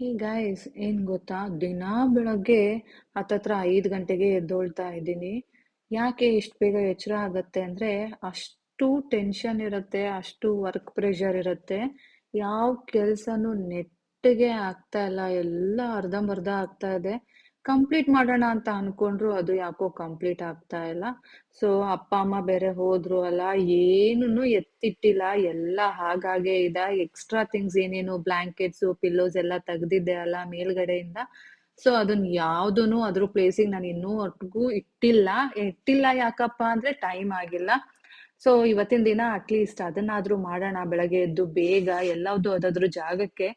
Hey guys ಏನ್ ಗೊತ್ತಾ? ದಿನ ಬೆಳಗ್ಗೆ ಹತ್ತತ್ರ ಐದು ಗಂಟೆಗೆ ಎದ್ದೊಳ್ತಾ ಇದ್ದೀನಿ. ಯಾಕೆ ಇಷ್ಟು ಬೇಗ ಎಚ್ಚರ ಆಗತ್ತೆ ಅಂದ್ರೆ ಅಷ್ಟು ಟೆನ್ಷನ್ ಇರುತ್ತೆ, ಅಷ್ಟು ವರ್ಕ್ ಪ್ರೆಷರ್ ಇರುತ್ತೆ. ಯಾವ ಕೆಲ್ಸನೂ ನೆಟ್ಟಗೆ ಆಗ್ತಾ ಇಲ್ಲ, ಎಲ್ಲ ಅರ್ಧಂಬರ್ಧ ಆಗ್ತಾ ಇದೆ. ಕಂಪ್ಲೀಟ್ ಮಾಡೋಣ ಅಂತ ಅನ್ಕೊಂಡ್ರು ಅದು ಯಾಕೋ ಕಂಪ್ಲೀಟ್ ಆಗ್ತಾ ಇಲ್ಲ. ಸೊ ಅಪ್ಪ, ಅಮ್ಮ ಬೇರೆ ಹೋದ್ರು ಅಲ್ಲ ಏನೂ ಎತ್ತಿಟ್ಟಿಲ್ಲ. ಎಲ್ಲ ಹಾಗಾಗೆ ಇದೆ. ಎಕ್ಸ್ಟ್ರಾ ಥಿಂಗ್ಸ್ ಏನೇನು ಬ್ಲಾಂಕೆಟ್ಸು ಪಿಲ್ಲೋಸ್ ಎಲ್ಲ ತೆಗ್ದಿದ್ದೆ ಅಲ್ಲ ಮೇಲ್ಗಡೆಯಿಂದ. ಸೊ ಅದನ್ನ ಯಾವ್ದೂನು ಅದ್ರ ಪ್ಲೇಸಿಗೆ ನಾನು ಇನ್ನೂ ಒಟ್ಟಿಗೂ ಇಟ್ಟಿಲ್ಲ. ಇಟ್ಟಿಲ್ಲ ಯಾಕಪ್ಪ ಅಂದ್ರೆ ಟೈಮ್ ಆಗಿಲ್ಲ. ಸೊ ಇವತ್ತಿನ ದಿನ ಅಟ್ಲೀಸ್ಟ್ ಅದನ್ನಾದ್ರೂ ಮಾಡೋಣ. ಬೆಳಗ್ಗೆ ಎದ್ದು ಬೇಗ ಎಲ್ಲಾವ್ದು ಅದಾದ್ರೂ ಜಾಗಕ್ಕೆ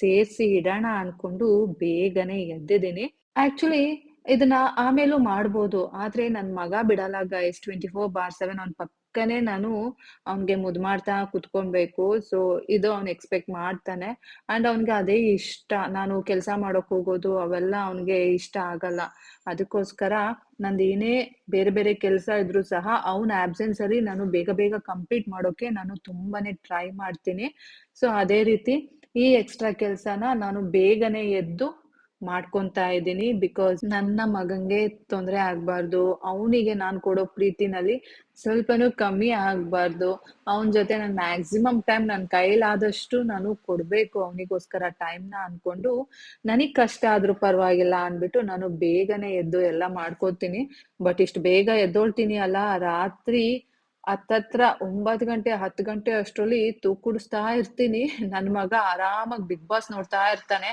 ಸೇರಿಸಿ ಇಡೋಣ ಅನ್ಕೊಂಡು ಬೇಗನೆ ಎದ್ದಿದ್ದೀನಿ. ಆಕ್ಚುಲಿ ಇದನ್ನ ಆಮೇಲೂ ಮಾಡ್ಬೋದು. ಆದ್ರೆ ನನ್ ಮಗ ಬಿಡಲ್ಲ guys twenty four bar seven ಅವ್ನ ಪಕ್ಕನೆ ನಾನು ಅವ್ನಿಗೆ ಮುದ್ ಮಾಡ್ತಾ ಕುತ್ಕೊಬೇಕು ಸೊ ಇದು ಅವ್ನು ಎಕ್ಸ್ಪೆಕ್ಟ್ ಮಾಡ್ತಾನೆ. ಅಂಡ್ ಅವ್ನಿಗೆ ಅದೇ ಇಷ್ಟ. ನಾನು ಕೆಲಸ ಮಾಡೋಕ್ ಹೋಗೋದು ಅವೆಲ್ಲ ಅವ್ನಿಗೆ ಇಷ್ಟ ಆಗಲ್ಲ. ಅದಕ್ಕೋಸ್ಕರ ನಂದು ಏನೇ ಬೇರೆ ಬೇರೆ ಕೆಲಸ ಇದ್ರು ಸಹ ಅವ್ನ ಆಬ್ಸೆನ್ಸ್ ಅಲ್ಲಿ ನಾನು ಬೇಗ ಬೇಗ ಕಂಪ್ಲೀಟ್ ಮಾಡೋಕೆ ನಾನು ತುಂಬಾನೇ ಟ್ರೈ ಮಾಡ್ತೀನಿ. ಸೊ ಅದೇ ರೀತಿ ಈ ಎಕ್ಸ್ಟ್ರಾ ಕೆಲ್ಸನ ನಾನು ಬೇಗನೆ ಎದ್ದು ಮಾಡ್ಕೊಂತಾ ಇದ್ದೀನಿ ಬಿಕಾಸ್ ನನ್ನ ಮಗಂಗೆ ತೊಂದರೆ ಆಗ್ಬಾರ್ದು. ಅವನಿಗೆ ನಾನು ಕೊಡೋ ಪ್ರೀತಿನಲ್ಲಿ ಸ್ವಲ್ಪನೂ ಕಮ್ಮಿ ಆಗ್ಬಾರ್ದು. ಅವನ ಜೊತೆ ನಾನು ಮ್ಯಾಕ್ಸಿಮಮ್ ಟೈಮ್ ನನ್ನ ಕೈಲಾದಷ್ಟು ನಾನು ಕೊಡ್ಬೇಕು ಅವನಿಗೋಸ್ಕರ ಟೈಮ್ನ ಅನ್ಕೊಂಡು ನನಗ್ ಕಷ್ಟ ಆದ್ರೂ ಪರವಾಗಿಲ್ಲ ಅನ್ಬಿಟ್ಟು ನಾನು ಬೇಗನೆ ಎದ್ದು ಎಲ್ಲ ಮಾಡ್ಕೋತೀನಿ. ಬಟ್ ಇಷ್ಟು ಬೇಗ ಎದ್ದೋಳ್ತೀನಿ ಅಲ್ಲ, ರಾತ್ರಿ ಹತ್ತತ್ರ ಒಂಬತ್ತು ಗಂಟೆ, ಹತ್ತು ಗಂಟೆ ಅಷ್ಟರಲ್ಲಿ ತೂಕುಡಿಸ್ತಾ ಇರ್ತೀನಿ. ನನ್ನ ಮಗ ಆರಾಮಾಗಿ ಬಿಗ್ ಬಾಸ್ ನೋಡ್ತಾ ಇರ್ತಾನೆ.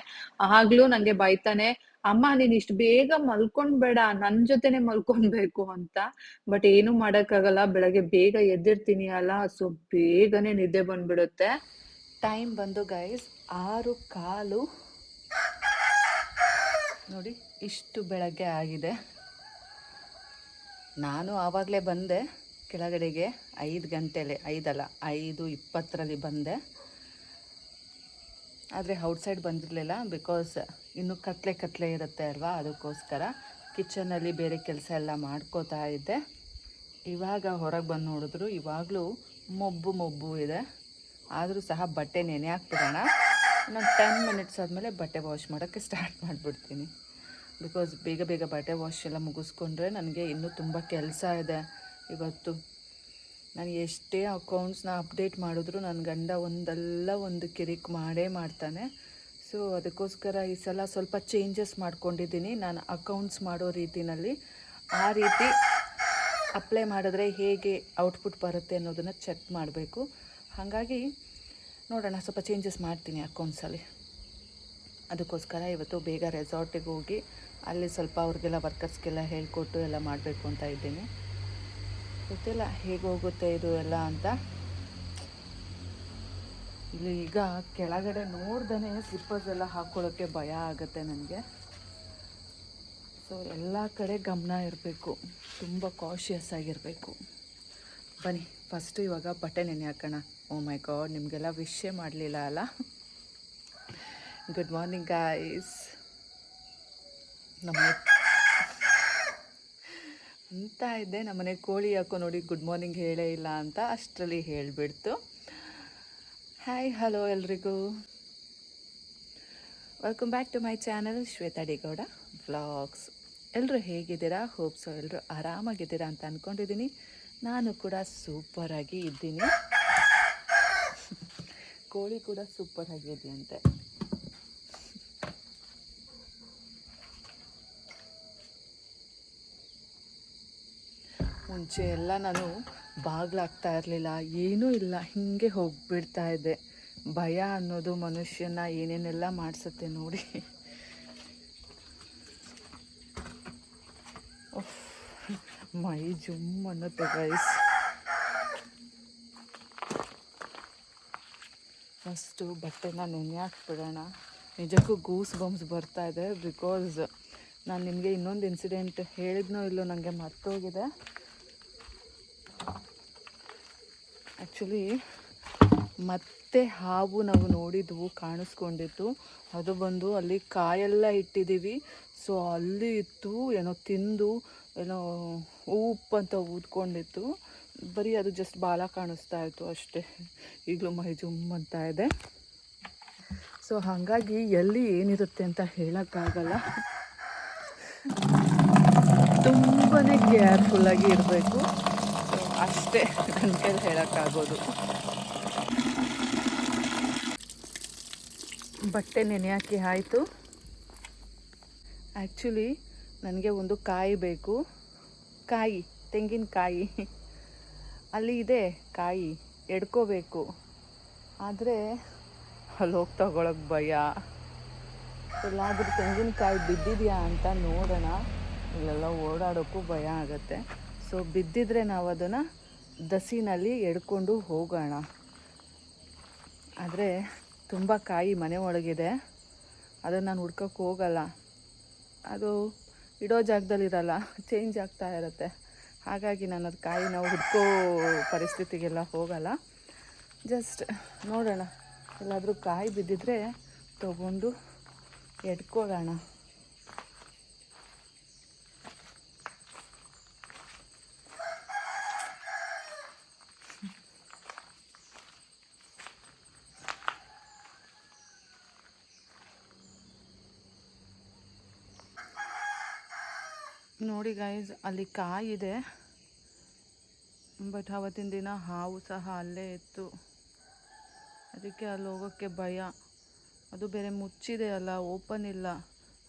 ಆಗ್ಲೂ ನಂಗೆ ಬೈತಾನೆ, ಅಮ್ಮ, ನೀನ್ ಇಷ್ಟು ಬೇಗ ಮಲ್ಕೊಂಡ್ಬೇಡ ನನ್ ಜೊತೆನೆ ಮಲ್ಕೊಳ್ಬೇಕು ಅಂತ. ಬಟ್ ಏನು ಮಾಡಕ್ಕಾಗಲ್ಲ, ಬೆಳಗ್ಗೆ ಬೇಗ ಎದ್ದಿರ್ತೀನಿ ಅಲ್ಲ, ಸೊ ಬೇಗನೆ ನಿದ್ದೆ ಬಂದ್ಬಿಡುತ್ತೆ. ಟೈಮ್ ಬಂದು ಗೈಸ್ ಆರು ಕಾಲು. ನೋಡಿ, ಇಷ್ಟು ಬೆಳಗ್ಗೆ ಆಗಿದೆ. ನಾನು ಆವಾಗಲೇ ಬಂದೆ. ಕೆಳಗಡೆಗೆ ಐದು ಗಂಟೆಲೆ ಐದಲ್ಲ ಐದು ಇಪ್ಪತ್ತರಲ್ಲಿ ಬಂದೆ. ಆದರೆ ಔಟ್ಸೈಡ್ ಬಂದಿರಲಿಲ್ಲ ಬಿಕಾಸ್ ಇನ್ನು ಕತ್ಲೆ ಕತ್ಲೆ ಇರುತ್ತೆ ಅಲ್ವಾ ಅದಕ್ಕೋಸ್ಕರ. ಕಿಚನಲ್ಲಿ ಬೇರೆ ಕೆಲಸ ಎಲ್ಲ ಮಾಡ್ಕೋತಾ ಇದ್ದೆ. ಇವಾಗ ಹೊರಗೆ ಬಂದು ನೋಡಿದ್ರು ಇವಾಗಲೂ ಮೊಬ್ಬು ಮೊಬ್ಬು ಇದೆ. ಆದರೂ ಸಹ ಬಟ್ಟೆ ನೆನೆ ಹಾಕ್ಬಿಡೋಣ. ನಾನು ಟೆನ್ ಮಿನಿಟ್ಸ್ ಆದಮೇಲೆ ಬಟ್ಟೆ ವಾಶ್ ಮಾಡೋಕ್ಕೆ ಸ್ಟಾರ್ಟ್ ಮಾಡಿಬಿಡ್ತೀನಿ. ಬಿಕಾಸ್ ಬೇಗ ಬೇಗ ಬಟ್ಟೆ ವಾಶ್ ಎಲ್ಲ ಮುಗಿಸ್ಕೊಂಡ್ರೆ ನನಗೆ ಇನ್ನೂ ತುಂಬ ಕೆಲಸ ಇದೆ. ಇವತ್ತು ನಾನು ಎಷ್ಟೇ ಅಕೌಂಟ್ಸ್ನ ಅಪ್ಡೇಟ್ ಮಾಡಿದ್ರು ನನ್ನ ಗಂಡ ಒಂದಲ್ಲ ಒಂದು ಕಿರಿಕ್ ಮಾಡೇ ಮಾಡ್ತಾನೆ. ಸೊ ಅದಕ್ಕೋಸ್ಕರ ಈ ಸಲ ಸ್ವಲ್ಪ ಚೇಂಜಸ್ ಮಾಡ್ಕೊಂಡಿದ್ದೀನಿ. ನಾನು ಅಕೌಂಟ್ಸ್ ಮಾಡೋ ರೀತಿನಲ್ಲಿ ಆ ರೀತಿ ಅಪ್ಲೈ ಮಾಡಿದ್ರೆ ಹೇಗೆ ಔಟ್ಪುಟ್ ಬರುತ್ತೆ ಅನ್ನೋದನ್ನು ಚೆಕ್ ಮಾಡಬೇಕು. ಹಾಗಾಗಿ ನೋಡೋಣ, ಸ್ವಲ್ಪ ಚೇಂಜಸ್ ಮಾಡ್ತೀನಿ ಅಕೌಂಟ್ಸಲ್ಲಿ ಅದಕ್ಕೋಸ್ಕರ ಇವತ್ತು ಬೇಗ ರೆಸಾರ್ಟಿಗೆ ಹೋಗಿ ಅಲ್ಲಿ ಸ್ವಲ್ಪ ಅವ್ರಿಗೆಲ್ಲ ವರ್ಕರ್ಸ್ಗೆಲ್ಲ ಹೇಳಿಕೊಟ್ಟು ಎಲ್ಲ ಮಾಡಬೇಕು ಅಂತ ಇದ್ದೀನಿ. ಗೊತ್ತಿಲ್ಲ, ಹೇಗೆ ಹೋಗುತ್ತೆ ಇದು ಎಲ್ಲ ಅಂತ. ಇಲ್ಲಿ ಈಗ ಕೆಳಗಡೆ ನೋಡ್ದೇ ಸ್ಲಿಪ್ಪರ್ಸ್ ಎಲ್ಲ ಹಾಕ್ಕೊಳ್ಳೋಕ್ಕೆ ಭಯ ಆಗುತ್ತೆ ನನಗೆ. ಸೊ ಎಲ್ಲ ಕಡೆ ಗಮನ ಇರಬೇಕು, ತುಂಬ ಕಾಶಿಯಸ್ ಆಗಿರಬೇಕು. ಬನ್ನಿ ಫಸ್ಟು ಇವಾಗ ಬಟ್ಟೆ ನೆನೆ ಹಾಕೋಣ. ಓ ಮೈ ಗಾಡ್ ನಿಮಗೆಲ್ಲ ವಿಷಯ ಮಾಡಲಿಲ್ಲ ಅಲ್ಲ? ಗುಡ್ ಮಾರ್ನಿಂಗ್ ಗಾಯ್ಸ್ ನಮ್ಮ ಅಂತ ಇದ್ದೆ ನಮ್ಮನೆ ಕೋಳಿ ಯಾಕೋ ನೋಡಿ ಗುಡ್ ಮಾರ್ನಿಂಗ್ ಹೇಳೇ ಇಲ್ಲ ಅಂತ ಅಷ್ಟರಲ್ಲಿ ಹೇಳಿಬಿಡ್ತು. ಹಾಯ್ ಹಲೋ ಎಲ್ರಿಗೂ. Welcome back to my channel Shweta D Gowda vlogs ಎಲ್ಲರೂ ಹೇಗಿದ್ದೀರಾ? ಹೋಪ್ಸು ಎಲ್ಲರೂ ಆರಾಮಾಗಿದ್ದೀರಾ ಅಂತ ಅಂದ್ಕೊಂಡಿದ್ದೀನಿ ನಾನು ಕೂಡ ಸೂಪರಾಗಿ ಇದ್ದೀನಿ. ಕೋಳಿ ಕೂಡ ಸೂಪರ್ ಮುಂಚೆ ಎಲ್ಲ ನಾನು ಬಾಗ್ಲಾಗ್ತಾ ಇರಲಿಲ್ಲ, ಏನೂ ಇಲ್ಲ, ಹಿಂಗೆ ಹೋಗಿಬಿಡ್ತಾ ಇದ್ದೆ. ಭಯ ಅನ್ನೋದು ಮನುಷ್ಯನ ಏನೇನೆಲ್ಲ ಮಾಡಿಸುತ್ತೆ ನೋಡಿ. ಮೈ ಜುಮ್ ಅನ್ನುತ್ತೆ ಗೈಸ್ ಫಸ್ಟು ಬಟ್ಟೆನ ನೆನೆ ಹಾಕ್ಬಿಡೋಣ. ನಿಜಕ್ಕೂ ಗೂಸ್ ಬಂಪ್ಸ್ ಬರ್ತಾ ಇದೆ ಬಿಕಾಸ್ ನಾನು ನಿಮಗೆ ಇನ್ನೊಂದು ಇನ್ಸಿಡೆಂಟ್ ಹೇಳಿದ್ನೋ ಇಲ್ಲೋ ನನಗೆ ಮರ್ತೋಗಿದೆ. ಆ್ಯಕ್ಚುಲಿ ಮತ್ತೆ ಹಾವು ನಾವು ನೋಡಿದ್ವು ಕಾಣಿಸ್ಕೊಂಡಿತ್ತು ಅದು ಬಂದು ಅಲ್ಲಿ ಕಾಯೆಲ್ಲ ಇಟ್ಟಿದ್ದೀವಿ. ಸೊ ಅಲ್ಲಿ ಇತ್ತು ಏನೋ ತಿಂದು, ಏನೋ ಉಪ್ಪು ಅಂತ ಊದ್ಕೊಂಡಿತ್ತು ಬರೀ ಅದು ಜಸ್ಟ್ ಬಾಲ ಕಾಣಿಸ್ತಾ ಇತ್ತು ಅಷ್ಟೇ. ಈಗಲೂ ಮೈ ಜುಮ್ ಅಂತ ಇದೆ. ಸೊ ಹಾಗಾಗಿ ಎಲ್ಲಿ ಏನಿರುತ್ತೆ ಅಂತ ಹೇಳೋಕ್ಕಾಗಲ್ಲ. ತುಂಬಾ ಕೇರ್ಫುಲ್ಲಾಗಿ ಇರಬೇಕು. ಅಷ್ಟೇ. ನನ್ನ ಕೈಲಿ ಹೇಳೋಕ್ಕಾಗೋದು. ಬಟ್ಟೆ ನೆನೆಯಾಕಿ ಆಯಿತು. ಆ್ಯಕ್ಚುಲಿ ನನಗೆ ಒಂದು ಕಾಯಿ ಬೇಕು. ಕಾಯಿ, ತೆಂಗಿನಕಾಯಿ. ಅಲ್ಲಿ ಇದೆ ಕಾಯಿ, ಎಡ್ಕೋಬೇಕು. ಆದರೆ, ಅಲ್ಲಿ ಹೋಗಿ ತಗೊಳಕ್ಕೆ ಭಯ. ಎಲ್ಲಾದರೂ ತೆಂಗಿನಕಾಯಿ ಬಿದ್ದಿದೆಯಾ ಅಂತ ನೋಡೋಣ. ಇಲ್ಲೆಲ್ಲ ಓಡಾಡೋಕ್ಕೂ ಭಯ ಆಗುತ್ತೆ. ಸೊ ಬಿದ್ದಿದ್ರೆ ನಾವು ಅದನ್ನು ದಸಿನಲ್ಲಿ ಎಡ್ಕೊಂಡು ಹೋಗೋಣ. ಆದರೆ ತುಂಬ ಕಾಯಿ ಮನೆ ಒಳಗಿದೆ. ಅದನ್ನು ನಾನು ಹುಡ್ಕೋಕ್ಕೆ ಹೋಗಲ್ಲ. ಅದು ಇಡೋ ಜಾಗದಲ್ಲಿರಲ್ಲ ಚೇಂಜ್ ಆಗ್ತಾ ಇರುತ್ತೆ. ಹಾಗಾಗಿ ನಾನು ಅದು ಕಾಯಿ ನಾವು ಹುಡ್ಕೋ ಪರಿಸ್ಥಿತಿಗೆಲ್ಲ ಹೋಗಲ್ಲ. ಜಸ್ಟ್ ನೋಡೋಣ. ಎಲ್ಲಾದರೂ ಕಾಯಿ ಬಿದ್ದಿದ್ರೆ ತಗೊಂಡು ಎಡ್ಕೊಳ್ಳೋಣ ನೋಡಿ ಗೈಸ್ ಅಲ್ಲಿ ಕಾಯಿದೆ ಬಟ್ ಅವತ್ತಿನ ದಿನ ಹಾವು ಸಹ ಅಲ್ಲೇ ಇತ್ತು. ಅದಕ್ಕೆ ಅಲ್ಲಿ ಹೋಗೋಕ್ಕೆ ಭಯ. ಅದು ಬೇರೆ ಮುಚ್ಚಿದೆ ಅಲ್ಲ ಓಪನ್ ಇಲ್ಲ.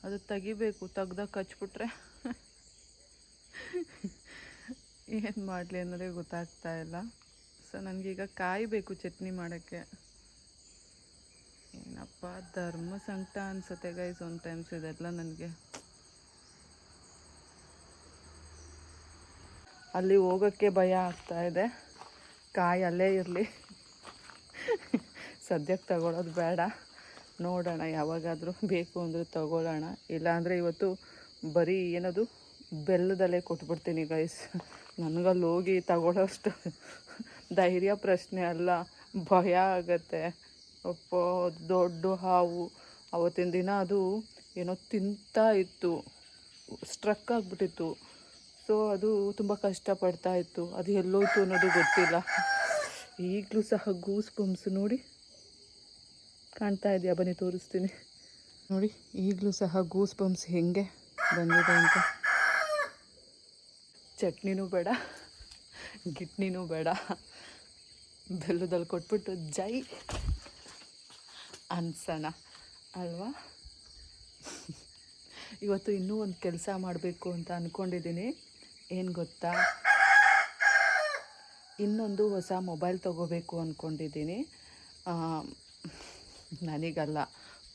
ಅದು ತೆಗಿಬೇಕು ತೆಗ್ದಾಗ ಕಚ್ಬಿಟ್ರೆ. ಏನು ಮಾಡಲಿ ಅನ್ನೋದೇ ಗೊತ್ತಾಗ್ತಾ ಇಲ್ಲ. ಸೊ ನನಗೀಗ ಕಾಯಿ ಬೇಕು ಚಟ್ನಿ ಮಾಡೋಕ್ಕೆ. ಏನಪ್ಪ, ಧರ್ಮ ಸಂಕಟ ಅನಿಸುತ್ತೆ ಗೈಸ್ ಒನ್ ಟೈಮ್ಸ್ ಇದೆಲ್ಲ ನನಗೆ. ಅಲ್ಲಿ ಹೋಗೋಕ್ಕೆ ಭಯ ಆಗ್ತಾ ಇದೆ. ಕಾಯಿ ಅಲ್ಲೇ ಇರಲಿ. ಸದ್ಯಕ್ಕೆ ತಗೊಳ್ಳೋದು ಬೇಡ. ನೋಡೋಣ ಯಾವಾಗಾದರೂ ಬೇಕು ಅಂದರೆ ತಗೊಳ್ಳೋಣ. ಇಲ್ಲಾಂದರೆ ಇವತ್ತು ಬರೀ ಏನದು, ಬೆಲ್ಲದಲ್ಲೇ ಕೊಟ್ಬಿಡ್ತೀನಿ ಗೈಸ್ ನನಗಲ್ಲಿ ಹೋಗಿ ತಗೊಳ್ಳೋಷ್ಟು ಧೈರ್ಯ ಪ್ರಶ್ನೆ ಅಲ್ಲ, ಭಯ ಆಗತ್ತೆ. ಒಪ್ಪೋ ದೊಡ್ಡ ಹಾವು. ಅವತ್ತಿನ ದಿನ ಅದು ಏನೋ ತಿಂತಾ ಇತ್ತು. ಸ್ಟ್ರಕ್ ಆಗಿಬಿಟ್ಟಿತ್ತು. ಸೊ ಅದು ತುಂಬ ಕಷ್ಟಪಡ್ತಾ ಇತ್ತು. ಅದು ಎಲ್ಲೋಯ್ತು ಅನ್ನೋದು ಗೊತ್ತಿಲ್ಲ. ಈಗಲೂ ಸಹ ಗೂಸ್ ಬಂಪ್ಸ್ ನೋಡಿ ಕಾಣ್ತಾ ಇದೆಯಾ? ಬನ್ನಿ, ತೋರಿಸ್ತೀನಿ. ನೋಡಿ, ಈಗಲೂ ಸಹ ಗೂಸ್ ಬಂಪ್ಸ್ ಹೆಂಗೆ ಬಂದಿದೆ ಅಂತ. ಚಟ್ನಿನೂ ಬೇಡ, ಗಿಟ್ನಿನೂ ಬೇಡ. ಬೆಲ್ಲದಲ್ಲಿ ಕೊಟ್ಬಿಟ್ಟು ಜೈ ಅನ್ಸೋಣ ಅಲ್ವಾ? ಇವತ್ತು ಇನ್ನೂ ಒಂದು ಕೆಲಸ ಮಾಡಬೇಕು ಅಂತ ಅಂದ್ಕೊಂಡಿದ್ದೀನಿ ಏನು ಗೊತ್ತಾ? ಇನ್ನೊಂದು ಹೊಸ ಮೊಬೈಲ್ ತೊಗೋಬೇಕು ಅಂದ್ಕೊಂಡಿದ್ದೀನಿ ನನಗಲ್ಲ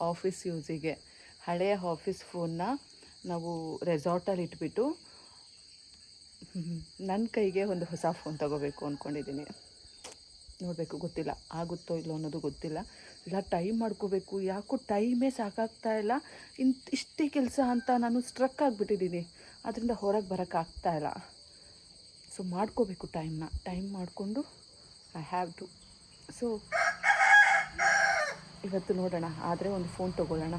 ಆಫೀಸ್ ಯೂಸಿಗೆ ಹಳೆಯ ಆಫೀಸ್ ಫೋನ್ನ ನಾವು ರೆಸಾರ್ಟಲ್ಲಿ ಇಟ್ಬಿಟ್ಟು ನನ್ನ ಕೈಗೆ ಒಂದು ಹೊಸ ಫೋನ್ ತೊಗೋಬೇಕು ಅಂದ್ಕೊಂಡಿದ್ದೀನಿ ನೋಡಬೇಕು, ಗೊತ್ತಿಲ್ಲ, ಆಗುತ್ತೋ ಇಲ್ಲೋ ಅನ್ನೋದು ಗೊತ್ತಿಲ್ಲ. ಇಲ್ಲ ಟೈಮ್ ಮಾಡ್ಕೋಬೇಕು. ಯಾಕೋ ಟೈಮೇ ಸಾಕಾಗ್ತಾ ಇಲ್ಲ. ಇಂತ ಇಷ್ಟೇ ಕೆಲಸ ಅಂತ ನಾನು ಸ್ಟ್ರಕ್ ಆಗಿಬಿಟ್ಟಿದ್ದೀನಿ. ಅದರಿಂದ ಹೊರಗೆ ಬರೋಕ್ಕಾಗ್ತಾ ಇಲ್ಲ. ಸೊ ಮಾಡ್ಕೋಬೇಕು ಟೈಮ್ನ ಟೈಮ್ ಮಾಡಿಕೊಂಡು ಐ ಹ್ಯಾವ್ ಟು ಸೊ ಇವತ್ತು ನೋಡೋಣ. ಆದರೆ ಒಂದು ಫೋನ್ ತೊಗೊಳ್ಳೋಣ?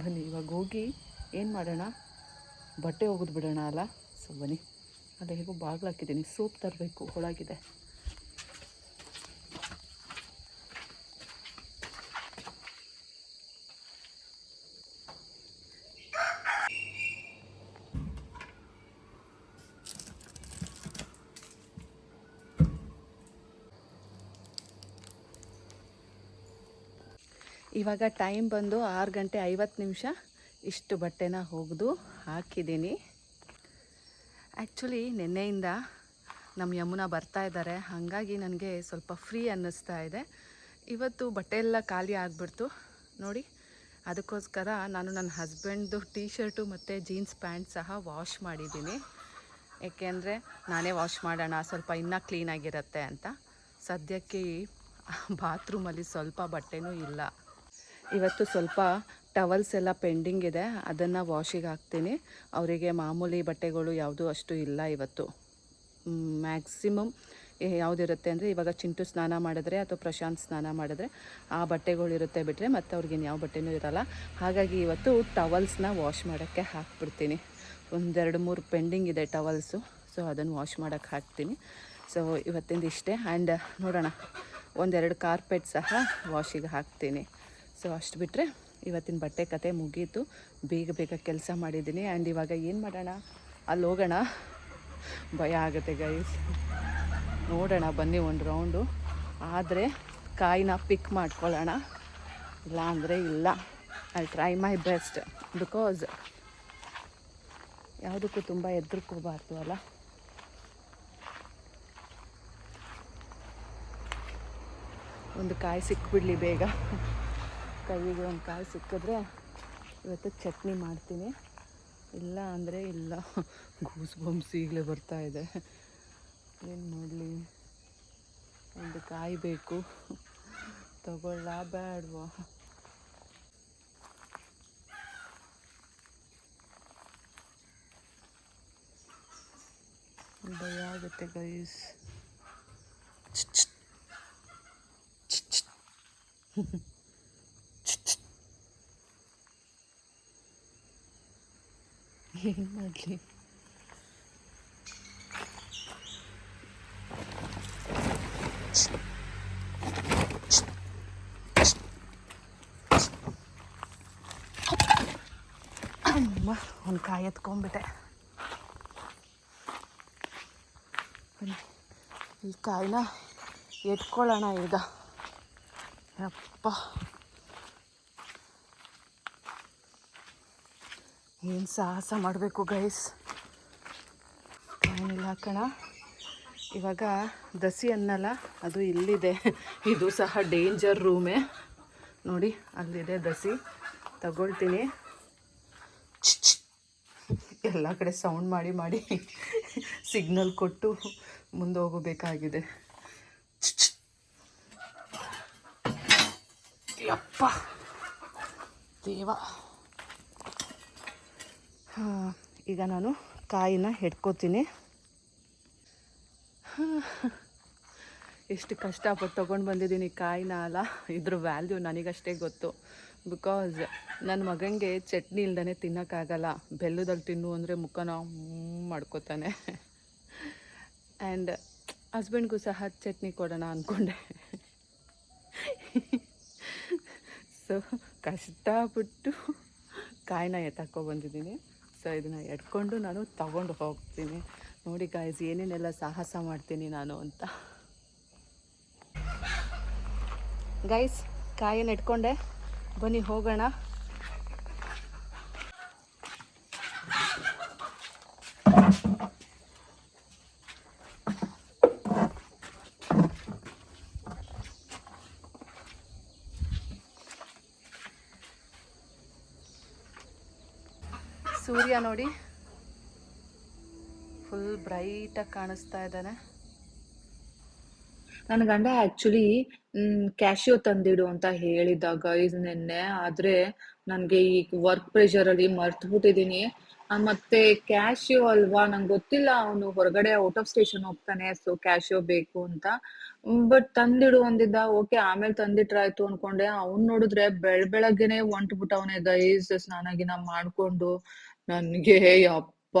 ಬನ್ನಿ, ಇವಾಗ ಹೋಗಿ ಏನು ಮಾಡೋಣ? ಬಟ್ಟೆ ಒಗೆದು ಬಿಡೋಣ ಅಲ್ಲ? ಸೊ ಬನ್ನಿ. ಅದು ಹೇಗೋ ಬಾಗಿಲು ಹಾಕಿದ್ದೀನಿ ಸೋಪ್ ತರಬೇಕು, ಒಳಗಿದೆ. ಇವಾಗ ಟೈಮ್ ಬಂದು ಆರು ಗಂಟೆ ಐವತ್ತು ನಿಮಿಷ. ಇಷ್ಟು ಬಟ್ಟೆನ ಒಗೆದು ಹಾಕಿದ್ದೀನಿ. ಆ್ಯಕ್ಚುಲಿ ನಿನ್ನೆಯಿಂದ ನಮ್ಮ ಯಮುನಾ ಬರ್ತಾ ಇದ್ದಾರೆ. ಹಾಗಾಗಿ ನನಗೆ ಸ್ವಲ್ಪ ಫ್ರೀ ಅನ್ನಿಸ್ತಾ ಇದೆ. ಇವತ್ತು ಬಟ್ಟೆ ಎಲ್ಲ ಖಾಲಿ ಆಗಿಬಿಡ್ತು. ನೋಡಿ, ಅದಕ್ಕೋಸ್ಕರ ನಾನು ನನ್ನ ಹಸ್ಬೆಂಡ್ದು ಟೀ ಶರ್ಟು ಮತ್ತು ಜೀನ್ಸ್ ಪ್ಯಾಂಟ್ ಸಹ ವಾಶ್ ಮಾಡಿದ್ದೀನಿ. ಏಕೆಂದರೆ ನಾನೇ ವಾಶ್ ಮಾಡೋಣ, ಸ್ವಲ್ಪ ಇನ್ನೂ ಕ್ಲೀನಾಗಿರುತ್ತೆ ಅಂತ. ಸದ್ಯಕ್ಕೆ ಬಾತ್ರೂಮಲ್ಲಿ ಸ್ವಲ್ಪ ಬಟ್ಟೆನೂ ಇಲ್ಲ. ಇವತ್ತು ಸ್ವಲ್ಪ ಟವಲ್ಸ್ ಎಲ್ಲ ಪೆಂಡಿಂಗ್ ಇದೆ. ಅದನ್ನು ವಾಷಿಗೆ ಹಾಕ್ತೀನಿ. ಅವರಿಗೆ ಮಾಮೂಲಿ ಬಟ್ಟೆಗಳು ಯಾವುದೂ ಅಷ್ಟು ಇಲ್ಲ ಇವತ್ತು. ಮ್ಯಾಕ್ಸಿಮಮ್ ಯಾವುದಿರುತ್ತೆ ಅಂದರೆ ಇವಾಗ ಚಿಂಟು ಸ್ನಾನ ಮಾಡಿದ್ರೆ ಅಥವಾ ಪ್ರಶಾಂತ್ ಸ್ನಾನ ಮಾಡಿದ್ರೆ ಆ ಬಟ್ಟೆಗಳಿರುತ್ತೆ ಬಿಟ್ಟರೆ ಮತ್ತು ಅವ್ರಿಗೇನು ಯಾವ ಬಟ್ಟೆನೂ ಇರಲ್ಲ. ಹಾಗಾಗಿ ಇವತ್ತು ಟವಲ್ಸ್ನ ವಾಶ್ ಮಾಡೋಕ್ಕೆ ಹಾಕ್ಬಿಡ್ತೀನಿ. ಒಂದೆರಡು ಮೂರು ಪೆಂಡಿಂಗ್ ಇದೆ ಟವಲ್ಸು ಸೊ ಅದನ್ನು ವಾಶ್ ಮಾಡೋಕ್ಕೆ ಹಾಕ್ತೀನಿ. ಸೊ ಇವತ್ತಿಂದ ಇಷ್ಟೇ. ಆ್ಯಂಡ್ ನೋಡೋಣ. ಒಂದೆರಡು ಕಾರ್ಪೆಟ್ ಸಹ ವಾಶಿಗೆ ಹಾಕ್ತೀನಿ. ಸೊ ಅಷ್ಟು ಬಿಟ್ಟರೆ ಇವತ್ತಿನ ಬಟ್ಟೆ ಕತೆ ಮುಗೀತು. ಬೇಗ ಬೇಗ ಕೆಲಸ ಮಾಡಿದ್ದೀನಿ. ಆ್ಯಂಡ್ ಇವಾಗ ಏನು ಮಾಡೋಣ? ಅಲ್ಲಿ ಹೋಗೋಣ. ಭಯ ಆಗುತ್ತೆ ಗೈಸ್ ನೋಡೋಣ, ಬನ್ನಿ ಒಂದು ರೌಂಡು ಆದರೆ ಕಾಯಿನ ಪಿಕ್ ಮಾಡ್ಕೊಳ್ಳೋಣ. ಇಲ್ಲ ಅಂದರೆ ಇಲ್ಲ. I try my best because ಯಾವುದಕ್ಕೂ ತುಂಬ ಎದುರ್ಕೋಬಾರ್ದು ಅಲ್ಲ? ಒಂದು ಕಾಯಿ ಸಿಕ್ಬಿಡ್ಲಿ ಬೇಗ. ಕೈಗೆ ಒಂದು ಕಾಯಿ ಸಿಕ್ಕಿದ್ರೆ ಇವತ್ತು ಚಟ್ನಿ ಮಾಡ್ತೀನಿ. ಇಲ್ಲ ಅಂದರೆ ಇಲ್ಲ. ಗೂಸ್ ಬಂಪ್ಸ್ ಈಗಲೇ ಇದೆ. ಏನು ಮಾಡಲಿ? ಒಂದು ಕಾಯಿ ಬೇಕು. ತಗೊಳ್ಳ ಬೇಡವಾ ಭಯ ಆಗುತ್ತೆ ಗೈಸ್ ಏನು ಮಾಡಲಿ ಅಮ್ಮ ಒಂದು ಕಾಯಿ ಎತ್ಕೊಂಡ್ಬಿಟ್ಟೆ. ಈ ಕಾಯಿನ ಎತ್ಕೊಳ್ಳೋಣ ಈಗ. ಅಪ್ಪ ಏನು ಸಾಹಸ ಮಾಡಬೇಕು ಗೈಸ್ ಏನಿಲ್ಲ ಕಣ. ಇವಾಗ ದಸಿ ಅನ್ನಲ್ಲ, ಅದು ಇಲ್ಲಿದೆ. ಇದು ಸಹ ಡೇಂಜರ್ ರೂಮೇ ನೋಡಿ, ಅಲ್ಲಿದೆ ದಸಿ. ತಗೊಳ್ತೀನಿ. ಎಲ್ಲ ಕಡೆ ಸೌಂಡ್ ಮಾಡಿ ಮಾಡಿ ಸಿಗ್ನಲ್ ಕೊಟ್ಟು ಮುಂದೆ ಹೋಗಬೇಕಾಗಿದೆ. ಯಪ್ಪ. ದೇವ. ಈಗ ನಾನು ಕಾಯಿನ ಹೆಡ್ಕೋತೀನಿ. ಎಷ್ಟು ಕಷ್ಟಪಟ್ಟು ತೊಗೊಂಡು ಬಂದಿದ್ದೀನಿ ಕಾಯಿನ ಅಲ್ಲ. ಇದ್ರ ವ್ಯಾಲ್ಯೂ ನನಗಷ್ಟೇ ಗೊತ್ತು. ಬಿಕಾಸ್ ನನ್ನ ಮಗನಿಗೆ ಚಟ್ನಿ ಇಲ್ದೇ ತಿನ್ನೋಕ್ಕಾಗಲ್ಲ. ಬೆಲ್ಲದಲ್ಲಿ ತಿನ್ನು ಅಂದರೆ ಮುಖನ ಮಾಡ್ಕೋತಾನೆ. ಆ್ಯಂಡ್ ಹಸ್ಬೆಂಡ್ಗೂ ಸಹ ಚಟ್ನಿ ಕೊಡೋಣ ಅಂದ್ಕೊಂಡೆ ಸೊ ಕಷ್ಟಪಟ್ಟು ಕಾಯಿನ ಎತ್ತಾಕೊ ಬಂದಿದ್ದೀನಿ ಸೊ ಇದನ್ನು ಎಡ್ಕೊಂಡು ನಾನು ತಗೊಂಡು ಹೋಗ್ತೀನಿ. ನೋಡಿ ಗಾಯ್ಸ್ ಏನೇನೆಲ್ಲ ಸಾಹಸ ಮಾಡ್ತೀನಿ ನಾನು ಅಂತ. ಗೈಸ್ ಕಾಯಿನ ಇಟ್ಕೊಂಡೆ ಬನ್ನಿ ಹೋಗೋಣ. ಸೂರ್ಯ ನೋಡಿ. ಫುಲ್ ಬ್ರೈಟಾಗಿ ಕಾಣಿಸ್ತಾ ಇದ್ದಾನೆ. ನನ್ನ ಗಂಡ ಆಕ್ಚುಲಿ ಕ್ಯಾಶಿಯೋ ತಂದಿಡು ಅಂತ ಹೇಳಿದ್ದ ಗೈಸ್ ನಿನ್ನೆ. ಆದ್ರೆ ನನ್ಗೆ ಈ ವರ್ಕ್ ಪ್ರೆಷರ್ ಅಲ್ಲಿ ಮರ್ತು ಬಿಟ್ಟಿದೀನಿ. ಮತ್ತೆ ಕ್ಯಾಶಿಯೋ ಅಲ್ವಾ? ನಂಗೆ ಗೊತ್ತಿಲ್ಲ. ಅವನು ಹೊರಗಡೆ ಔಟ್ ಆಫ್ ಸ್ಟೇಷನ್ ಹೋಗ್ತಾನೆ ಸೊ ಕ್ಯಾಶಿಯೋ ಬೇಕು ಅಂತ. ಬಟ್ ತಂದಿಡು ಅಂದಿದ್ದ, ಓಕೆ, ಆಮೇಲೆ ತಂದಿಟ್ರಾಯ್ತು ಅನ್ಕೊಂಡೆ. ಅವ್ನ್ ನೋಡಿದ್ರೆ ಬೆಳ್ ಬೆಳಗ್ಗೆನೆ ಹೊಂಟ್ಬಿಟ್ಟವನೆ ಗೈಸ್ ಸ್ನಾನ ಗಿನ ಮಾಡ್ಕೊಂಡು. ನನ್ಗೆ ಯಪ್ಪ,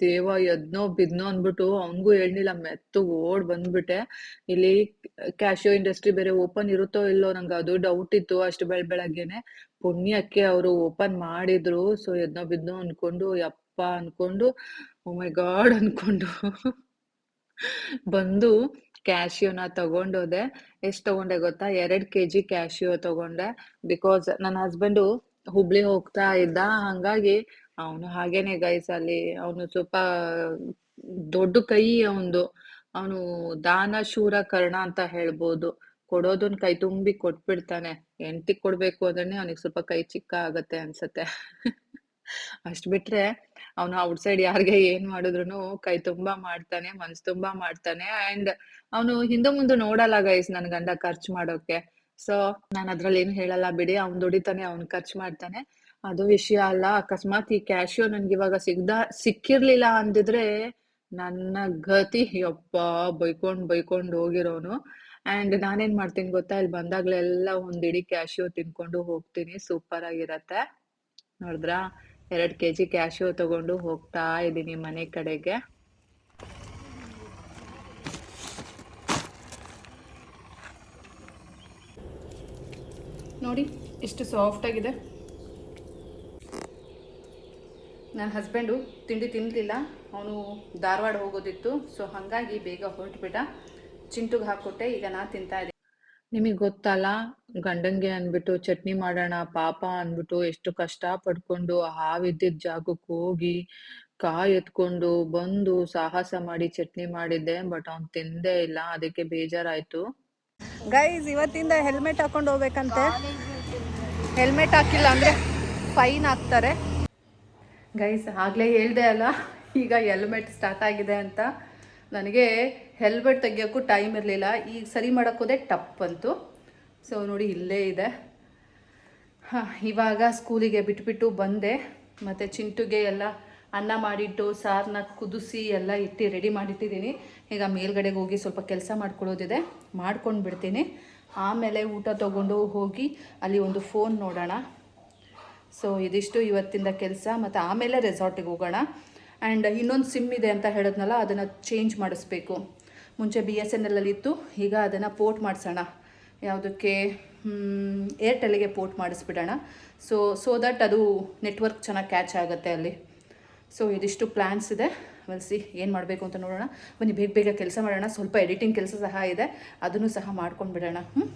ದೇವ ಎದ್ನೋ ಬಿದ್ನೋ ಅಂದ್ಬಿಟ್ಟು ಅವನ್ಗೂ ಹೇಳಿಲ್ಲ ಮೆತ್ತು ಓಡ್ ಬಂದ್ಬಿಟ್ಟೆ. ಇಲ್ಲಿ ಕ್ಯಾಶಿಯೋ ಇಂಡಸ್ಟ್ರಿ ಬೇರೆ ಓಪನ್ ಇರುತ್ತೋ ಇಲ್ಲೋ ನಂಗೆ ಅದು ಡೌಟ್ ಇತ್ತು ಅಷ್ಟು ಬೆಳ್ ಬೆಳಗ್ಗೆನೆ. ಪುಣ್ಯಕ್ಕೆ ಅವರು ಓಪನ್ ಮಾಡಿದ್ರು. ಸೊ ಎದ್ನೋ ಬಿದ್ನೋ ಅನ್ಕೊಂಡು, ಯಪ್ಪ ಅನ್ಕೊಂಡು ಮೈ ಗಾಡ್ ಅನ್ಕೊಂಡು ಬಂದು ಕ್ಯಾಶಿಯೋನ ತಗೊಂಡೋದೆ. ಎಷ್ಟ್ ತಗೊಂಡೆ ಗೊತ್ತಾ? ಎರಡ್ ಕೆಜಿ ಕ್ಯಾಶಿಯೋ ತಗೊಂಡೆ. ಬಿಕಾಸ್ ನನ್ನ ಹಸ್ಬೆಂಡು ಹುಬ್ಳಿ ಹೋಗ್ತಾ ಇದ್ದ, ಹಂಗಾಗಿ ಅವನು ಹಾಗೇನೆ ಗೈಸ್ ಅಲ್ಲಿ ಅವನು ಸ್ವಲ್ಪ, ದೊಡ್ಡ ಕೈ ಅವಂದು ಅವನು ದಾನ ಶೂರ ಕರ್ಣ ಅಂತ ಹೇಳ್ಬೋದು. ಕೊಡೋದನ್ ಕೈ ತುಂಬಿ ಕೊಟ್ಬಿಡ್ತಾನೆ. ಹೆಂಡ್ತಿ ಕೊಡ್ಬೇಕು ಅಂದ್ರೆ ಅವನಿಗೆ ಸ್ವಲ್ಪ ಕೈ ಚಿಕ್ಕ ಆಗತ್ತೆ ಅನ್ಸತ್ತೆ. ಅಷ್ಟ್ ಬಿಟ್ರೆ ಅವನು ಔಟ್ಸೈಡ್ ಯಾರಿಗೆ ಏನ್ ಮಾಡಿದ್ರು ಕೈ ತುಂಬಾ ಮಾಡ್ತಾನೆ, ಮನ್ಸ್ ತುಂಬಾ ಮಾಡ್ತಾನೆ ಅಂಡ್ ಅವನು ಹಿಂದೆ ಮುಂದೆ ನೋಡಲ್ಲ ಗೈಸ್ ನನ್ ಗಂಡ ಖರ್ಚು ಮಾಡೋಕೆ. ಸೊ ನಾನ್ ಅದ್ರಲ್ಲಿ ಏನು ಹೇಳಲ್ಲ ಬಿಡಿ, ಅವ್ನ್ ದುಡಿತಾನೆ, ಅವ್ನ್ ಖರ್ಚು ಮಾಡ್ತಾನೆ. ಅದು ವಿಷಯ ಅಲ್ಲ. ಅಕಸ್ಮಾತ್ ಈ ಕ್ಯಾಶಿಯೋ ನನ್ಗೆ ಇವಾಗ ಸಿಗ್ದ, ಸಿಕ್ಕಿರ್ಲಿಲ್ಲ ಅಂದಿದ್ರೆ ನನ್ನ ಗತಿ, ಯಪ್ಪ, ಬೈಕೊಂಡ್ ಬೈಕೊಂಡ್ ಹೋಗಿರೋನು. ಅಂಡ್ ನಾನೇನು ಮಾಡ್ತೀನಿ ಗೊತ್ತಾ? ಇಲ್ಲಿ ಬಂದಾಗ್ಲೆಲ್ಲ ಒಂದ್ ಇಡೀ ಕ್ಯಾಶಿಯೋ ತಿನ್ಕೊಂಡು ಹೋಗ್ತೀನಿ. ಸೂಪರ್ ಆಗಿರತ್ತೆ. ನೋಡಿದ್ರಾ? ಕೆ ಜಿ ಕ್ಯಾಶಿಯೋ ತಗೊಂಡು ಹೋಗ್ತಾ ಇದ್ದೀನಿ ಮನೆ ಕಡೆಗೆ. ನೋಡಿ ಎಷ್ಟು ಸಾಫ್ಟಾಗಿದೆ ನನ್ನ ಹಸ್ಬೆಂಡು ತಿಂಡಿ ತಿನ್ನಲಿಲ್ಲ ಅವನು ಧಾರವಾಡ ಹೋಗೋದಿತ್ತು. ಸೊ ಹಾಗಾಗಿ ಬೇಗ ಹೊರಟುಬಿಟ್ಟ. ಚಿಂಟುಗೆ ಹಾಕ್ಕೊಟ್ಟೆ. ಈಗ ನಾ ತಿಂತಾ ಇದ್ದೀನಿ. ನಿಮಗೆ ಗೊತ್ತಲ್ಲ ಗಂಡಂಗೆ ಅಂದ್ಬಿಟ್ಟು ಚಟ್ನಿ ಮಾಡೋಣ ಪಾಪ ಅಂದ್ಬಿಟ್ಟು ಎಷ್ಟು ಕಷ್ಟ ಪಡ್ಕೊಂಡು ಹಾವಿದ್ದಿದ್ದ ಜಾಗಕ್ಕೆ ಹೋಗಿ ಕಾಯಿ ಎತ್ಕೊಂಡು ಬಂದು ಸಾಹಸ ಮಾಡಿ ಚಟ್ನಿ ಮಾಡಿದ್ದೆ ಬಟ್ ಅವ್ನು ತಿಂದೇ ಇಲ್ಲ. ಅದಕ್ಕೆ ಬೇಜಾರಾಯ್ತು. ಗೈಸ್ ಇವತ್ತಿಂದ ಹೆಲ್ಮೆಟ್ ಹಾಕೊಂಡು ಹೋಗ್ಬೇಕಂತೆ. ಹೆಲ್ಮೆಟ್ ಹಾಕಿಲ್ಲ ಅಂದ್ರೆ ಫೈನ್ ಹಾಕ್ತಾರೆ ಗೈಸ್ ಆಗಲೇ ಹೇಳ್ದೆ ಅಲ್ಲ, ಈಗ ಹೆಲ್ಮೆಟ್ ಸ್ಟಾರ್ಟ್ ಆಗಿದೆ ಅಂತ. ನನಗೆ ಹೆಲ್ಮೆಟ್ ತೆಗಿಯೋಕ್ಕೂ ಟೈಮ್ ಇರಲಿಲ್ಲ. ಈಗ ಸರಿ ಮಾಡೋಕ್ಕೋದೆ ಟಪ್ ಅಂತು. ಸೊ ನೋಡಿ ಇಲ್ಲೇ ಇದೆ. ಹಾಂ, ಇವಾಗ ಸ್ಕೂಲಿಗೆ ಬಿಟ್ಬಿಟ್ಟು ಬಂದೆ. ಮತ್ತು ಚಿಂಟುಗೆ ಎಲ್ಲ ಅನ್ನ ಮಾಡಿಟ್ಟು ಸಾರನ್ನ ಕುದಿಸಿ ಎಲ್ಲ ಇಟ್ಟು ರೆಡಿ ಮಾಡಿಟ್ಟಿದ್ದೀನಿ. ಈಗ ಮೇಲ್ಗಡೆಗೆ ಹೋಗಿ ಸ್ವಲ್ಪ ಕೆಲಸ ಮಾಡ್ಕೊಳ್ಳೋದಿದೆ. ಮಾಡ್ಕೊಂಡು ಬಿಡ್ತೀನಿ ಆಮೇಲೆ ಊಟ ತೊಗೊಂಡು ಹೋಗಿ ಅಲ್ಲಿ ಒಂದು ಫೋನ್ ನೋಡೋಣ. ಸೊ ಇದಿಷ್ಟು ಇವತ್ತಿಂದ ಕೆಲಸ. ಮತ್ತು ಆಮೇಲೆ ರೆಸಾರ್ಟಿಗೆ ಹೋಗೋಣ. ಆ್ಯಂಡ್ ಇನ್ನೊಂದು ಸಿಮ್ ಇದೆ ಅಂತ ಹೇಳಿದ್ನಲ್ಲ, ಅದನ್ನು ಚೇಂಜ್ ಮಾಡಿಸ್ಬೇಕು. ಮುಂಚೆ ಬಿ ಎಸ್ ಎನ್ ಎಲ್ಲಲ್ಲಿ ಇತ್ತು, ಈಗ ಅದನ್ನು ಪೋರ್ಟ್ ಮಾಡಿಸೋಣ. ಯಾವುದಕ್ಕೆ? ಏರ್ಟೆಲ್ಗೆ ಪೋರ್ಟ್ ಮಾಡಿಸ್ಬಿಡೋಣ. ಸೊ ಸೊ ದಟ್ ಅದು ನೆಟ್ವರ್ಕ್ ಚೆನ್ನಾಗಿ ಕ್ಯಾಚ್ ಆಗುತ್ತೆ ಅಲ್ಲಿ. ಸೊ ಇದಿಷ್ಟು ಪ್ಲ್ಯಾನ್ಸ್ ಇದೆ. ಬಳಸಿ ಏನು ಮಾಡಬೇಕು ಅಂತ ನೋಡೋಣ. ಬನ್ನಿ, ಬೇಗ ಬೇಗ ಕೆಲಸ ಮಾಡೋಣ. ಸ್ವಲ್ಪ ಎಡಿಟಿಂಗ್ ಕೆಲಸ ಸಹ ಇದೆ. ಅದನ್ನು ಸಹ ಮಾಡ್ಕೊಂಡು ಬಿಡೋಣ ಹ್ಞೂ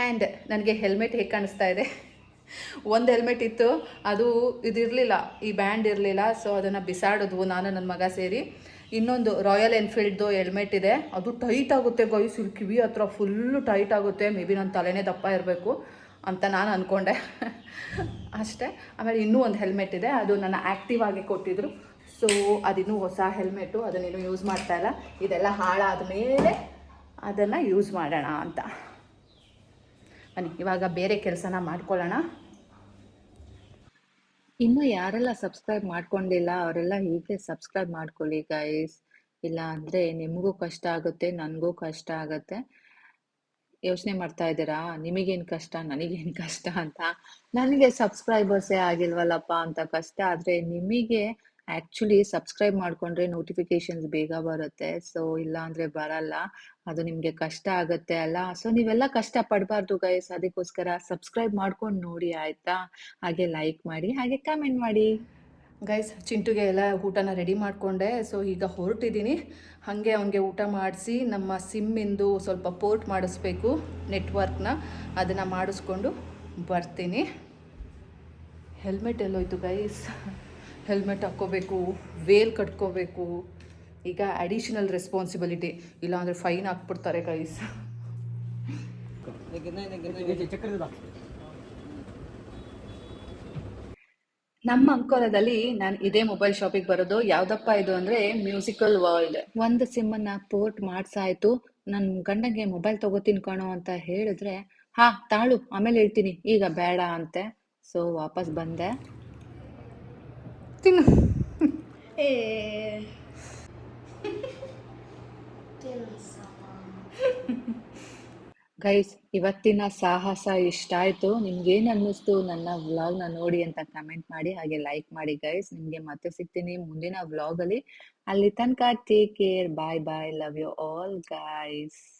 ಆ್ಯಂಡ್ ನನಗೆ ಹೆಲ್ಮೆಟ್ ಹೇಗೆ ಕಾಣಿಸ್ತಾ ಇದೆ? ಒಂದು ಹೆಲ್ಮೆಟ್ ಇತ್ತು, ಅದು ಇದಿರಲಿಲ್ಲ ಈ ಬ್ಯಾಂಡ್ ಇರಲಿಲ್ಲ ಸೊ ಅದನ್ನು ಬಿಸಾಡಿದ್ವು ನಾನು ನನ್ನ ಮಗ ಸೇರಿ. ಇನ್ನೊಂದು ರಾಯಲ್ ಎನ್ಫೀಲ್ಡ್ದು ಹೆಲ್ಮೆಟ್ ಇದೆ, ಅದು ಟೈಟ್ ಆಗುತ್ತೆ ಗೈಸ್ ಇಲ್ಲಿ ಕಿವಿ ಹತ್ರ ಫುಲ್ಲು ಟೈಟ್ ಆಗುತ್ತೆ ಮೇ ಬಿ ನನ್ನ ತಲೆನೇ ದಪ್ಪ ಇರಬೇಕು ಅಂತ ನಾನು ಅಂದ್ಕೊಂಡೆ ಅಷ್ಟೇ, ಆಮೇಲೆ ಇನ್ನೂ ಒಂದು ಹೆಲ್ಮೆಟ್ ಇದೆ, ಅದು ನನ್ನ ಆ್ಯಕ್ಟಿವ್ ಆಗಿ ಕೊಟ್ಟಿದ್ರು. ಸೊ ಅದಿನ್ನೂ ಹೊಸ ಹೆಲ್ಮೆಟು ಅದನ್ನೇನು ಯೂಸ್ ಮಾಡ್ತಾ ಇಲ್ಲ. ಇದೆಲ್ಲ ಹಾಳಾದ ಮೇಲೆ ಅದನ್ನು ಯೂಸ್ ಮಾಡೋಣ ಅಂತ. ಬನ್ನಿ, ಇವಾಗ ಬೇರೆ ಕೆಲಸನ ಮಾಡ್ಕೊಳ್ಳೋಣ. ಇನ್ನು ಯಾರೆಲ್ಲ ಸಬ್ಸ್ಕ್ರೈಬ್ ಮಾಡ್ಕೊಂಡಿಲ್ಲ, ಅವರೆಲ್ಲ ಹೀಗೆ ಸಬ್ಸ್ಕ್ರೈಬ್ ಮಾಡ್ಕೊಳ್ಳಿ ಗೈಸ್ ಇಲ್ಲ ಅಂದ್ರೆ ನಿಮಗೂ ಕಷ್ಟ ಆಗುತ್ತೆ, ನನಗೂ ಕಷ್ಟ ಆಗುತ್ತೆ. ಯೋಚನೆ ಮಾಡ್ತಾ ಇದ್ದೀರಾ? ನಿಮಗೇನು ಕಷ್ಟ, ನನಗೇನು ಕಷ್ಟ ಅಂತ? ನನಗೆ ಸಬ್ಸ್ಕ್ರೈಬರ್ಸೇ ಆಗಿಲ್ವಲ್ಲಪ್ಪ ಅಂತ ಕಷ್ಟ ಆದ್ರೆ ನಿಮಗೆ ಆಕ್ಚುಲಿ ಸಬ್ಸ್ಕ್ರೈಬ್ ಮಾಡ್ಕೊಂಡ್ರೆ ನೋಟಿಫಿಕೇಶನ್ಸ್ ಬೇಗ ಬರುತ್ತೆ. ಸೊ ಇಲ್ಲ ಅಂದ್ರೆ ಬರಲ್ಲ. ಅದು ನಿಮಗೆ ಕಷ್ಟ ಆಗುತ್ತೆ ಅಲ್ಲ. ಸೊ ನೀವೆಲ್ಲ ಕಷ್ಟ ಪಡಬಾರ್ದು ಗೈಸ್ ಅದಕ್ಕೋಸ್ಕರ ಸಬ್ಸ್ಕ್ರೈಬ್ ಮಾಡ್ಕೊಂಡು ನೋಡಿ ಆಯ್ತಾ? ಹಾಗೆ ಲೈಕ್ ಮಾಡಿ, ಹಾಗೆ ಕಮೆಂಟ್ ಮಾಡಿ. ಗೈಸ್ ಚಿಂಟುಗೆ ಎಲ್ಲ ಊಟನ ರೆಡಿ ಮಾಡಿಕೊಂಡೆ. ಸೊ ಈಗ ಹೊರಟಿದ್ದೀನಿ. ಹಾಗೆ ಅವನಿಗೆ ಊಟ ಮಾಡಿಸಿ, ನಮ್ಮ ಸಿಮ್ಮಿಂದು ಸ್ವಲ್ಪ ಪೋರ್ಟ್ ಮಾಡಿಸ್ಬೇಕು ನೆಟ್ವರ್ಕ್ನ ಅದನ್ನು ಮಾಡಿಸ್ಕೊಂಡು ಬರ್ತೀನಿ. ಹೆಲ್ಮೆಟ್ ಎಲ್ಲೋಯ್ತು ಗೈಸ್ ಹೆಲ್ಮೆಟ್ ಹಾಕ್ಕೋಬೇಕು ವೇಲ್ ಕಟ್ಕೋಬೇಕು. ಈಗ ಅಡಿಷನಲ್ ರೆಸ್ಪಾನ್ಸಿಬಿಲಿಟಿ ಇಲ್ಲಾಂದರೆ ಫೈನ್ ಹಾಕ್ಬಿಡ್ತಾರೆ ಗೈಸ್ ನಮ್ಮ ಅಂಕೋಲದಲ್ಲಿ ನಾನು ಇದೇ ಮೊಬೈಲ್ ಶಾಪಿಗೆ ಬರೋದು. ಯಾವ್ದಪ್ಪ ಇದು ಅಂದ್ರೆ ಮ್ಯೂಸಿಕಲ್ ವರ್ಲ್ಡ್ ಒಂದು ಸಿಮ್ ಅನ್ನ ಪೋರ್ಟ್ ಮಾಡ್ಸಾಯ್ತು. ನನ್ ಗಂಡಂಗೆ ಮೊಬೈಲ್ ತಗೋತೀನಿ ಕಣೋ ಅಂತ ಹೇಳಿದ್ರೆ, ಹಾ, ತಾಳು, ಆಮೇಲೆ ಹೇಳ್ತೀನಿ. ಈಗ ಬೇಡ ಅಂತೆ. ಸೊ ವಾಪಸ್ ಬಂದೆ. ತಿನ್ನು. ಗೈಸ್ ಇವತ್ತಿನ ಸಾಹಸ ಇಷ್ಟ ಆಯ್ತು ನಿಮ್ಗೆ ಏನ್ ಅನ್ನಿಸ್ತು? ನನ್ನ ವ್ಲಾಗ್ನ ನೋಡಿ ಅಂತ ಕಮೆಂಟ್ ಮಾಡಿ ಹಾಗೆ ಲೈಕ್ ಮಾಡಿ ಗೈಸ್. ನಿಮ್ಗೆ ಮತ್ತೆ ಸಿಗ್ತೀನಿ ಮುಂದಿನ ವ್ಲಾಗ್ ಅಲ್ಲಿ. ಅಲ್ಲಿ ತನಕ take care bye bye love you all guys